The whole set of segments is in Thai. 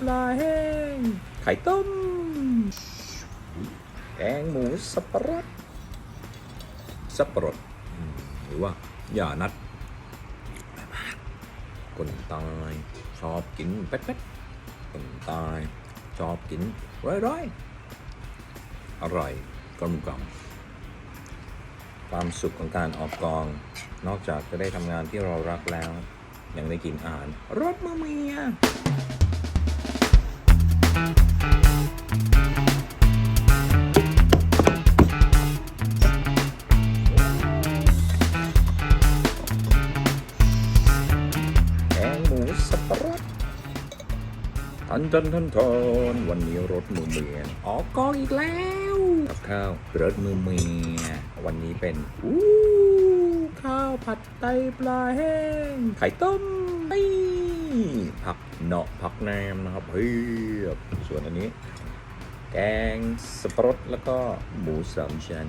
ปลาแห้ง ไข่ต้ม แกงหมูสับปะรด สับปะรด หรือว่าอย่านัดคนตายชอบกินเป็ดเป็ดคนตายชอบกินร้อยร้อยๆอร่อยกลมกล่อมความสุขของการออกกอง นอกจากจะได้ทำงานที่เรารักแล้ว ยังได้กินอาหารรสมือเมีย นทันทันทันวันนี้รถมือเมียออกกองอีกแล้วกับข้าวรถมือเมียวันนี้เป็นอู้ข้าวผัดไตปลาแห้งไข่ต้มนี่ผักเนาะผักแหนมนะครับเฮ้ยส่วนอันนี้ แกงสับปะรดแล้วก็หมูสามชั้น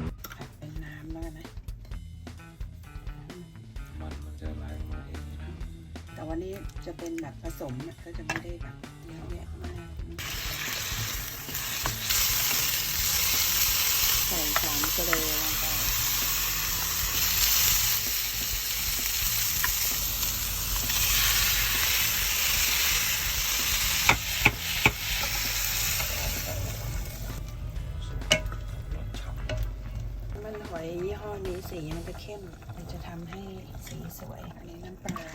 จะเป็นแบบผสมอะก็จะไม่ได้แบบเยอะแยะมากใส่สามเกลือลงไปมันหอยยี่ห้อนี้สีมันจะเข้ม มันจะทำให้สีสวย อันนี้น้ำปลา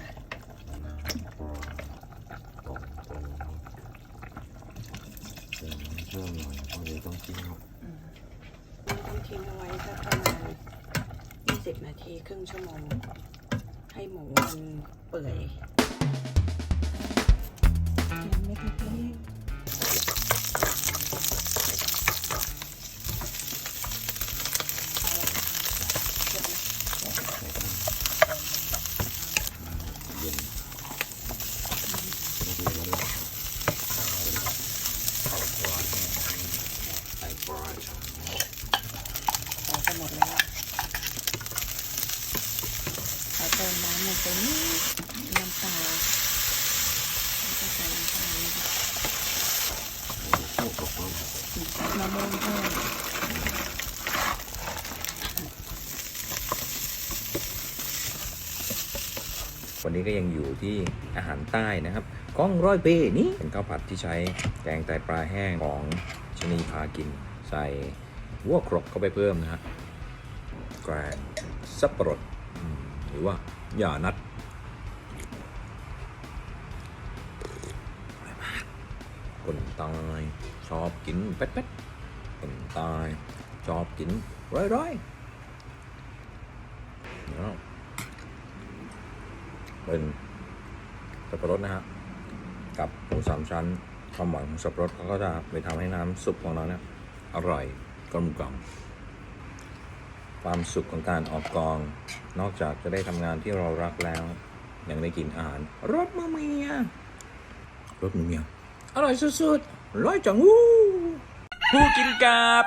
เพิ่มหน่อยเพราะเดี๋ยวต้องกินครับต้องทิ้งเอาไว้สักประมาณ20 นาทีครึ่งชั่วโมง ให้หมูมันเปื่อยยังไม่ติดเลย เย็นไม่ดีแล้วล่ะ ใส่ปลาใส่ไปหมดแล้วขอเติมน้ำลงไปนิดน้ำปลาแล้วก็ใส่น้ำตาลนะคะมะม่วงเพิ่มวันนี้ก็ยังอยู่ที่อาหารใต้นะครับก้องร้อยเป้นี่เป็นข้าวผัดที่ใช้แกงไตปลาแห้งของชนีพากิน ใส่วัวครกเข้าไปเพิ่มนะฮะแกงสับปะรดหรือว่าอย่านัดคนตายชอบกินเป็ดเป็ดคนตายชอบกินร้อยร้อยเนาะเป็นสับปะรดนะฮะกับหมูสามชั้นความหวานของสับปะรดเขาก็จะไปทำให้น้ำซุปของเราเนี่ย อร่อยกลมกล่อมความสุขของการออกกอง นอกจากจะได้ทำงานที่เรารักแล้ว ยังได้กินอาหารรสมือเมียรสมือเมียอร่อยสุดๆร้อยจังวู้ผู้กินกับ